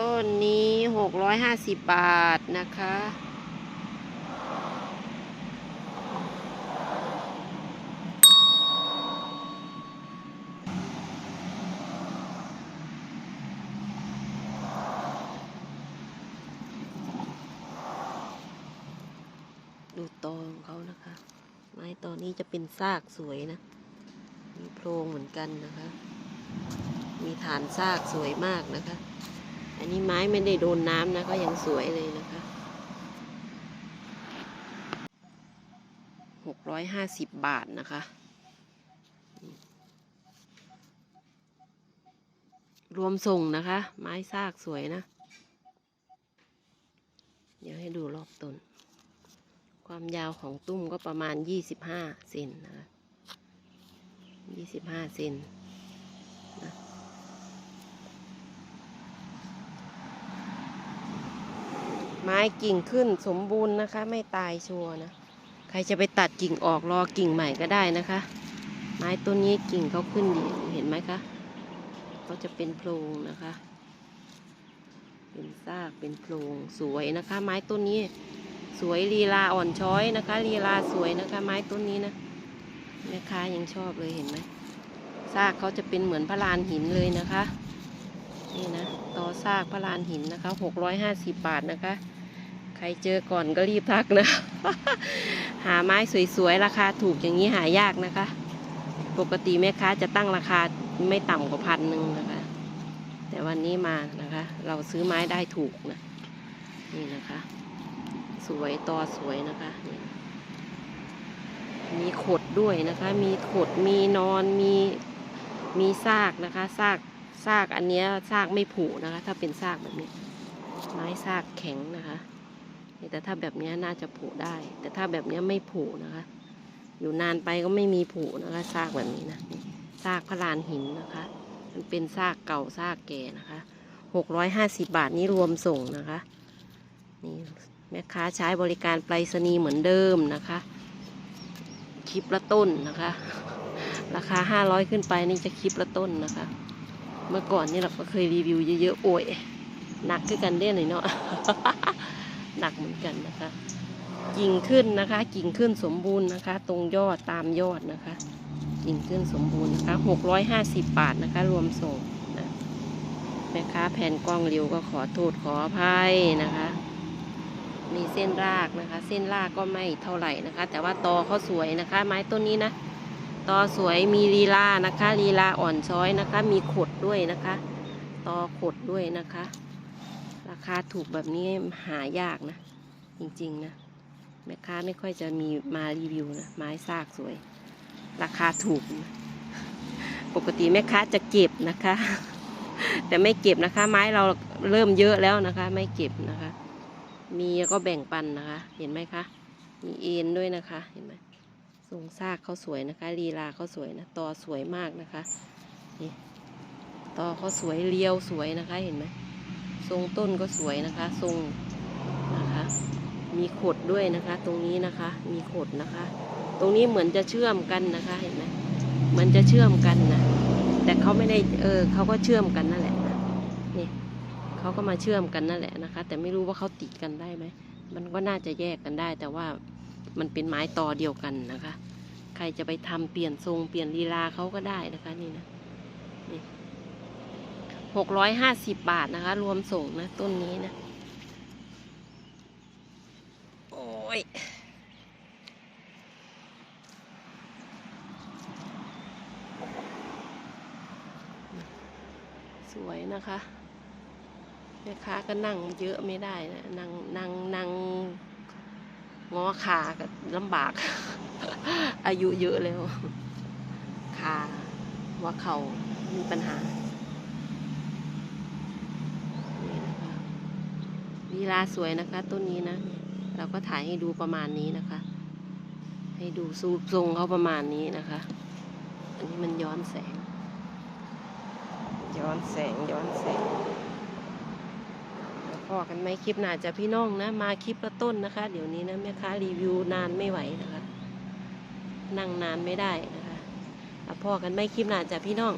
ต้นนี้หกร้อยห้าสิบบาทนะคะ ดูตอของเขานะคะ ไม้ตอนนี้จะเป็นซากสวยนะ มีโพรงเหมือนกันนะคะ มีฐานซากสวยมากนะคะ อันนี้ไม้ไม่ได้โดนน้ำนะก็ยังสวยเลยนะคะหกร้อยห้าสิบบาทนะคะ รวมส่งนะคะ ไม้ซากสวยนะ เดี๋ยวให้ดูรอบต้น ความยาวของตุ้มก็ประมาณยี่สิบห้าเซนนะคะยี่สิบห้าเซนนะ ไม้กิ่งขึ้นสมบูรณ์นะคะ ไม่ตายชัวนะ ใครจะไปตัดกิ่งออกรอกิ่งใหม่ก็ได้นะคะ ไม้ต้นนี้กิ่งเขาขึ้นดีเห็นไหมคะเขาจะเป็นโพรงนะคะ เป็นซากเป็นโพรงสวยนะคะ ไม้ต้นนี้สวยลีลาอ่อนช้อยนะคะลีลาสวยนะคะ ไม้ต้นนี้นะแม่ค้ายังชอบเลยเห็นไหมซากเขาจะเป็นเหมือนพระลานหินเลยนะคะ นี่นะตอซากพระลานหินนะคะหกร้อยห้าสิบบาทนะคะ ใครเจอก่อนก็รีบทักนะ หาไม้สวยๆ ราคาถูกอย่างนี้หายากนะคะ ปกติแม่ค้าจะตั้งราคาไม่ต่ำกว่าพันหนึ่งนะคะ แต่วันนี้มานะคะ เราซื้อไม้ได้ถูกนะ นี่นะคะ สวยตอสวยนะคะมีขดด้วยนะคะ มีขด มีนอน มี มีซากนะคะ ซาก ซากอันเนี้ยซากไม่ผุนะคะ ถ้าเป็นซากแบบนี้ ไม้ซากแข็งนะคะแต่ถ้าแบบนี้น่าจะผุได้ แต่ถ้าแบบนี้ไม่ผุนะคะ อยู่นานไปก็ไม่มีผุนะคะซากแบบนี้นะซากพระลานหินนะคะ มันเป็นซากเก่าซากแก่นะคะหกร้อยห้าสิบบาทนี้รวมส่งนะคะนี่แม่ค้าใช้บริการไปรษณีย์เหมือนเดิมนะคะคลิปละต้นนะคะ ราคาห้าร้อยขึ้นไปนี่จะคลิปละต้นนะคะ เมื่อก่อนนี่เราก็เคยรีวิวเยอะๆโอ้ยหนักขึ้นกันได้หน่อยเนาะหนักเหมือนกันนะคะ กิ่งขึ้นนะคะ กิ่งขึ้นสมบูรณ์นะคะ ตรงยอดตามยอดนะคะ กิ่งขึ้นสมบูรณ์นะคะหกร้อยห้าสิบบาทนะคะ รวมส่งนะแม่ค้าแผ่นกล้องเร็วก็ขอโทษขออภัยนะคะมีเส้นรากนะคะ เส้นรากก็ไม่เท่าไหร่นะคะ แต่ว่าตอเขาสวยนะคะ ไม้ต้นนี้นะ ตอสวยมีลีลานะคะลีลาอ่อนช้อยนะคะ มีขดด้วยนะคะ ตอขดด้วยนะคะ ราคาถูกแบบนี้หายากนะ จริงๆนะแม่ค้าไม่ค่อยจะมีมารีวิวนะไม้ซากสวย ราคาถูกนะปกติแม่ค้าจะเก็บนะคะ แต่ไม่เก็บนะคะ ไม้เราเริ่มเยอะแล้วนะคะ ไม่เก็บนะคะ มีก็แบ่งปันนะคะ เห็นไหมคะมีเอ็นด้วยนะคะเห็นไหม ทรงซากเขาสวยนะคะลีลาเขาสวยนะตอสวยมากนะคะนี่ตอเขาสวยเรียวสวยนะคะเห็นไหมทรงต้นก็สวยนะคะ ทรงนะคะ มีขดด้วยนะคะ ตรงนี้นะคะ มีขดนะคะ ตรงนี้เหมือนจะเชื่อมกันนะคะเห็นไหมเหมือนจะเชื่อมกันนะแต่เขาไม่ได้เออเขาก็เชื่อมกันนั่นแหละนะนี่เขาก็มาเชื่อมกันนั่นแหละนะคะ แต่ไม่รู้ว่าเขาติดกันได้ไหมมันก็น่าจะแยกกันได้แต่ว่า มันเป็นไม้ต่อเดียวกันนะคะ ใครจะไปทำเปลี่ยนทรงเปลี่ยนลีลาเขาก็ได้นะคะนี่นะนี่หกร้อยห้าสิบบาทนะคะ รวมส่งนะ ต้นนี้นะ โอ้ยสวยนะคะแม่ค้าก็นั่งเยอะไม่ได้นะนั่งนั่งนั่ง งอขาก็ลำบาก อายุเยอะแล้วขาว่าเขามีปัญหา นี่นะคะลีลาสวยนะคะ ต้นนี้นะ เราก็ถ่ายให้ดูประมาณนี้นะคะ ให้ดูสูบทรงเขาประมาณนี้นะคะ อันนี้มันย้อนแสง ย้อนแสง ย้อนแสง พอกันไหมคลิปหน้าจะพี่น้องนะ มาคลิปละต้นนะคะ เดี๋ยวนี้นะแม่ค้ารีวิวนานไม่ไหวนะคะ นั่งนานไม่ได้นะคะแล้วพอกันไหมคลิปหน้าจะพี่น้อง